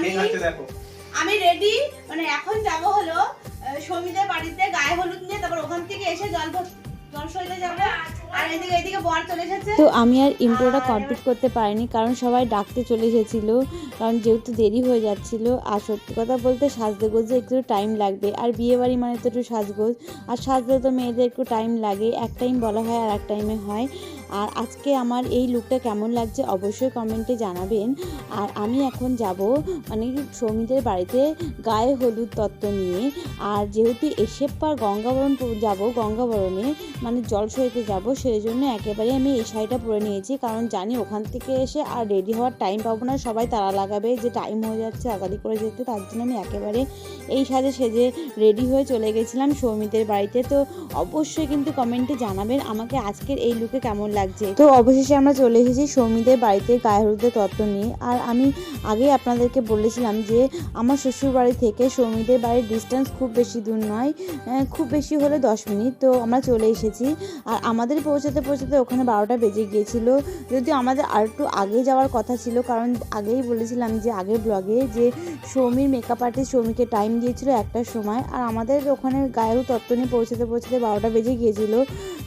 আমি আমি রেডি মানে এখন যাব হলো আহ, সৌমিদের বাড়িতে গায়ে হলুদ নিয়ে তারপর ওখান থেকে এসে জল জল সইতে যাব। আর এদিকে এদিকে বর চলে এসেছে। তো আমি আর ইন্ট্রোটা কমপ্লিট করতে পারিনি কারণ সবাই ডাকতে চলে এসেছিল কারণ যেহেতু দেরি হয়ে যাচ্ছিল। আর সত্যি কথা বলতে সাজতে গোজে একটু টাইম লাগবে আর বিয়ে বাড়ি মানে তো একটু সাজগোজ। আর সাজতে তো মেয়েদের একটু টাইম লাগে এক টাইম বলা হয় আর এক টাইমে হয়। আর আজকে আমার এই লুকটা কেমন লাগছে অবশ্যই কমেন্টে জানাবেন। আর আমি এখন যাব মানে সৌমিদের বাড়িতে গায়ে হলুদ তত্ত্ব নিয়ে। আর যেহেতু এসে পর গঙ্গাবরণ যাব, গঙ্গাবরণে মানে জল সইতে যাব সেই জন্য একেবারে আমি এই শাড়িটা পরে নিয়েছি। কারণ জানি ওখান থেকে এসে আর রেডি হওয়ার টাইম পাবো না, সবাই তারা লাগাবে, যে টাইম হয়ে যাচ্ছে তাড়াতাড়ি করে যেতে, তার জন্য আমি একেবারে এই সাজে সেজে রেডি হয়ে চলে গেছিলাম সৌমিতের বাড়িতে। তো অবশ্যই কিন্তু কমেন্টে জানাবেন আমাকে আজকের এই লুকে কেমন লাগছে। তো অবশেষে আমরা চলে এসেছি সৌমিদের বাড়িতে গায়ে হলুদের তত্ত্ব নিয়ে। আর আমি আগেই আপনাদেরকে বলেছিলাম যে, আমার শ্বশুর বাড়ি থেকে সৌমিদের বাড়ির ডিস্টেন্স খুব বেশি দূর নয় খুব বেশি হলে দশ মিনিট। তো আমরা চলে এসেছি। আর আমাদের পৌঁছাতে পৌঁছাতে ওখানে বারোটা বেজে গিয়েছিল। যদিও আমাদের আর একটু আগে যাওয়ার কথা ছিল, কারণ আগেই বলেছিলাম যে, আগের ব্লগে যে সৌমির মেকআপ আর্টিস্ট সৌমিকে টাইম দিয়েছিল একটার সময়। আর আমাদের ওখানে গায়েরও তত্ত্ব নিয়ে পৌঁছাতে পৌঁছাতে বারোটা বেজে গিয়েছিল।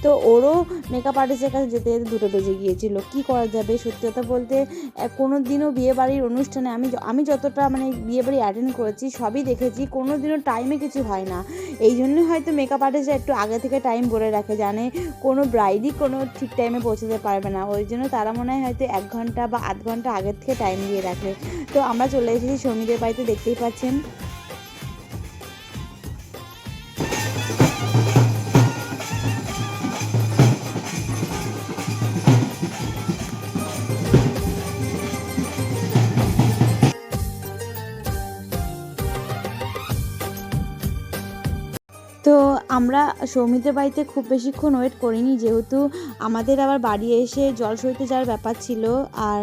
তো ওরও মেকআপ আর্টিস্টের কাছে যেতে যেতে দুটো বেজে গিয়েছিল। কি করা যাবে? সত্যি কথা বলতে কোনো দিনও বিয়ে বাড়ির অনুষ্ঠানে আমি আমি যতটা মানে বিয়ে বাড়ি অ্যাটেন্ড করেছি, সবই দেখেছি কোনো দিনও টাইমে কিছু হয় না। এই জন্যই হয়তো মেকআপ আর্টিস্টরা একটু আগে থেকে টাইম বলে রাখে, জানে কোনো ব্রাইডই কোনো ঠিক টাইমে পৌঁছাতে পারবে না। ওই জন্য তারা মনে হয় হয়তো এক ঘণ্টা বা আধ ঘণ্টা আগের থেকে টাইম দিয়ে রাখে। তো আমরা চলে এসেছি সৌমিদের বাড়িতে, দেখতেই পাচ্ছেন। আমরা সৌমিতের বাড়িতে খুব বেশিক্ষণ ওয়েট করিনি, যেহেতু আমাদের আবার বাড়ি এসে জল সইতে যাওয়ার ব্যাপার ছিল আর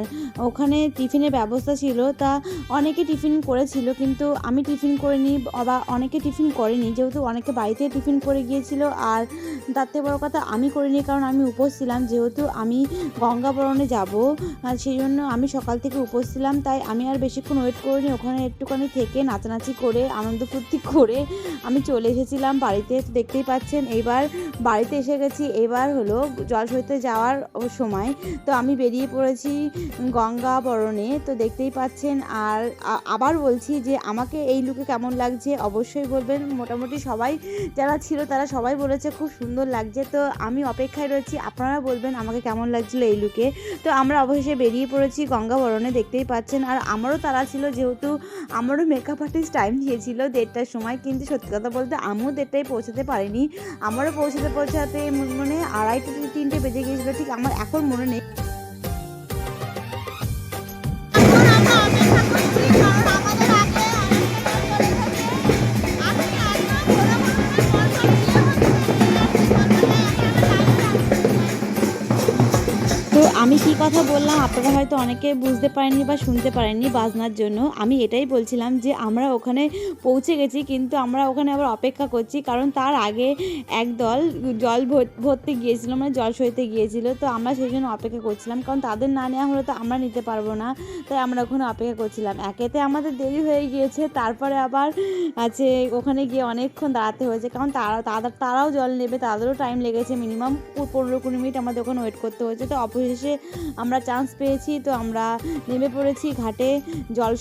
ওখানে টিফিনের ব্যবস্থা ছিল। তা অনেকে টিফিন করেছিল, কিন্তু আমি টিফিন করিনি বা অনেকে টিফিন করেনি, যেহেতু অনেকে বাড়িতে টিফিন করে গিয়েছিল আর তার থেকে বড় কথা আমি করিনি, কারণ আমি উপোস ছিলাম, যেহেতু আমি গঙ্গাবরণে যাব। আর সেই জন্য আমি সকাল থেকে উপোস ছিলাম, তাই আমি আর বেশিক্ষণ ওয়েট করিনি। ওখানে একটুখানি থেকে নাচানাচি করে, আনন্দ ফুর্তি করে আমি চলে এসেছিলাম বাড়িতে। দেখতেই পাচ্ছেন। এইবার বাড়িতে এসে গেছি। এবার হলো জল সইতে যাওয়ার সময়। তো আমি বেরিয়ে পড়েছি গঙ্গা বরণে। তো দেখতেই পাচ্ছেন আর আবার বলছি যে আমাকে এই লুকে কেমন লাগছে অবশ্যই বলবেন। মোটামুটি সবাই যারা ছিল তারা সবাই বলেছে খুব সুন্দর লাগছে। তো আমি অপেক্ষায় রয়েছি। আপনারা বলবেন আমাকে কেমন লাগছিল এই লুকে তো আমরা অবশেষে বেরিয়ে পড়েছি গঙ্গা বরণে। দেখতেই পাচ্ছেন আর আমারও তারা ছিল যেহেতু আমারও মেকআপ আর্টিস্ট টাইম দিয়েছিল দেড়টার সময়। কিন্তু সত্যি কথা বলতে আমিও দেড়টায় পৌঁছাতে পারিনি। আমারও পৌঁছাতে পৌঁছাতে মনে আড়াইটে তিনটে বেজে গিয়েছিল ঠিক আমার এখন মনে নেই। আমি কি কথা বললাম আপনারা হয়তো অনেকে বুঝতে পারেননি বা শুনতে পারেননি বাজনার জন্য। আমি এটাই বলছিলাম যে আমরা ওখানে পৌঁছে গেছি কিন্তু আমরা ওখানে আবার অপেক্ষা করছি কারণ তার আগে একদল জল ভর- ভরতে গিয়েছিল মানে জল সইতে গিয়েছিল। তো আমরা সেই জন্য অপেক্ষা করছিলাম কারণ তাদের না নেওয়া হলে তো আমরা নিতে পারব না। তাই আমরা ওখানে অপেক্ষা করছিলাম। একেতে আমাদের দেরি হয়ে গিয়েছে, তারপরে আবার আছে ওখানে গিয়ে অনেকক্ষণ দাঁড়াতে হয়েছে কারণ তারা তারা- তারাও জল নেবে, তাদেরও টাইম লেগেছে মিনিমাম পনেরো কুড়ি মিনিট আমাদের ওখানে ওয়েট করতে হয়েছে। তো অবশেষে আমরা চান্স পেয়েছি, তো আমরা নেমে পড়েছি ঘাটে জল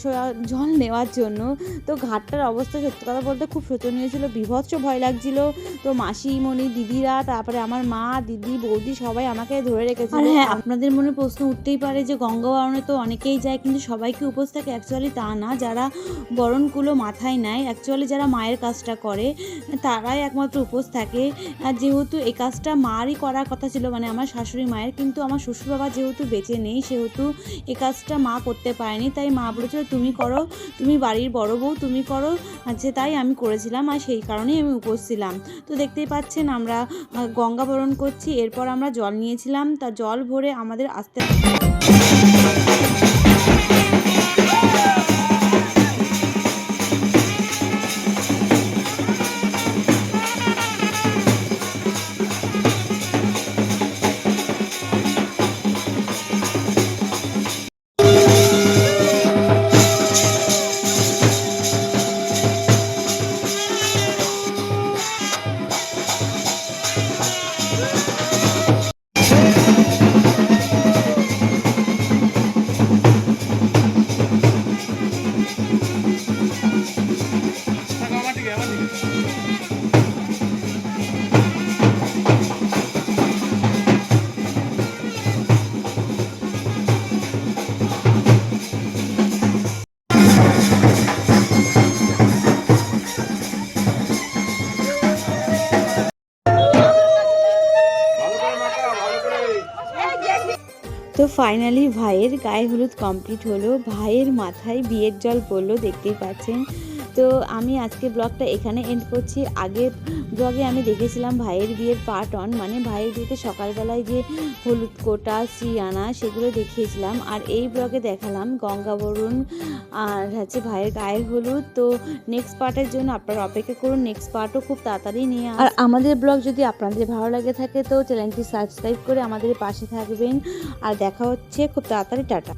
জল নেওয়ার জন্য। তো ঘাটটার অবস্থা সত্যি কথা বলতে খুব শোচনীয় ছিল, বিভৎস ভয় লাগছিল। তো মাসিমণি, দিদিরা, তারপরে আমার মা, দিদি, বৌদি সবাই আমাকে ধরে রেখেছিল। হ্যাঁ আপনাদের মনে প্রশ্ন উঠতেই পারে যে গঙ্গা বরণে তো অনেকেই যায়, কিন্তু সবাইকে উপোস থাকে? অ্যাকচুয়ালি তা না। যারা বরণগুলো মাথায় নেয় অ্যাকচুয়ালি যারা মায়ের কাজটা করে, তারাই একমাত্র উপোস থাকে। আর যেহেতু এই কাজটা মারই করার কথা ছিল মানে আমার শাশুড়ি মায়ের, কিন্তু আমার শ্বশুর বাবা যেহেতু বেঁচে নেই, সেহেতু এ কাজটা মা করতে পারেনি। তাই মা বলেছিল, তুমি করো, তুমি বাড়ির বড় বউ, তুমি করো। আচ্ছা তাই আমি করেছিলাম আর সেই কারণেই আমি উপোস ছিলাম। তো দেখতেই পাচ্ছেন আমরা গঙ্গাবরণ গঙ্গা বরণ করছি। এরপর আমরা জল নিয়েছিলাম। তা জল ভরে আমাদের আস্তে আস্তে ফাইনালি ভাইয়ের গায়ে হলুদ কমপ্লিট হলো। ভাইয়ের মাথায় বিয়ের জল পড়ল দেখতেই পাচ্ছেন। তো আমি আজকে ব্লগটা এখানে এন্ড করছি। আগের ব্লগে আমি দেখেছিলাম ভাইয়ের বিয়ের পার্ট অন মানে ভাইয়ের বিয়েতে সকালবেলায় যে হলুদ কোটা সিয়ানা সেগুলো দেখিয়েছিলাম। আর এই ব্লগে দেখালাম গঙ্গাবরণ আর হচ্ছে ভাইয়ের গায়ের হলুদ। তো নেক্সট পার্টের জন্য আপনারা অপেক্ষা করুন। নেক্সট পার্টও খুব তাড়াতাড়ি নিয়ে আর আমাদের ব্লগ যদি আপনাদের ভালো লাগে থাকে তো চ্যানেলটি সাবস্ক্রাইব করে আমাদের পাশে থাকবেন। আর দেখা হচ্ছে খুব তাড়াতাড়ি, টাটা।